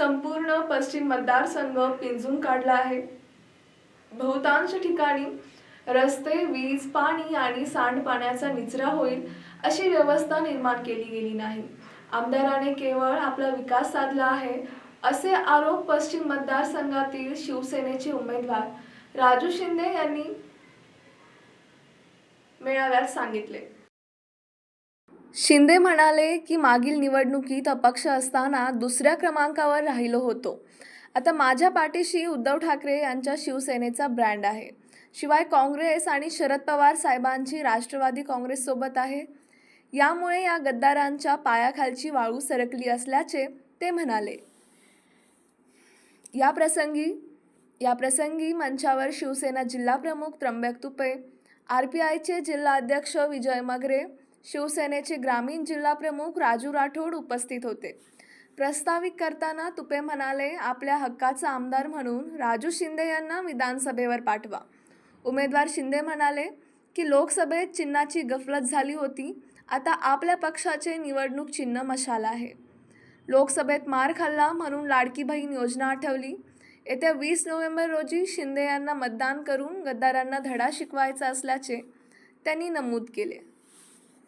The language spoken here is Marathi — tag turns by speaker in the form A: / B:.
A: संपूर्ण पश्चिम मतदारसंघ पिंजून काढला आहे. बहुतांश ठिकाणी रस्ते वीज पाणी आणि सांडपाण्याचा निचरा होईल अशी व्यवस्था निर्माण केली गेली नाही. आमदाराने केवळ आपला विकास साधला आहे असे आरोप पश्चिम मतदारसंघातील शिवसेनेचे उमेदवार राजू शिंदे यांनी मेळाव्यात सांगितले. शिंदे म्हणाले की मागील निवडणुकीत अपक्ष असताना दुसऱ्या क्रमांकावर राहिलो होतो. आता माझ्या पाठीशी उद्धव ठाकरे यांच्या शिवसेनेचा ब्रँड आहे. शिवाय काँग्रेस आणि शरद पवार साहेबांची राष्ट्रवादी काँग्रेससोबत आहे. यामुळे या गद्दारांच्या पायाखालची वाळू सरकली असल्याचे ते म्हणाले. या प्रसंगी या प्रसंगी मंचावर शिवसेना जिल्हाप्रमुख त्र्यंबक तुपे आर पी आयचे जिल्हाध्यक्ष विजय मगरे शिवसेनेचे ग्रामीण जिल्हाप्रमुख राजू राठोड उपस्थित होते. प्रस्तावित करताना तुपे म्हणाले आपल्या हक्काचा आमदार म्हणून राजू शिंदे यांना विधानसभेवर पाठवा. उमेदवार शिंदे म्हणाले की लोकसभेत चिन्हाची गफलत झाली होती आता आपल्या पक्षाचे निवडणूक चिन्ह मशाल आहे. लोकसभेत मार खाल्ला म्हणून लाडकी बहीण योजना आठवली. येत्या वीस नोव्हेंबर रोजी शिंदे यांना मतदान करून गद्दारांना धडा शिकवायचा असल्याचे त्यांनी नमूद केले.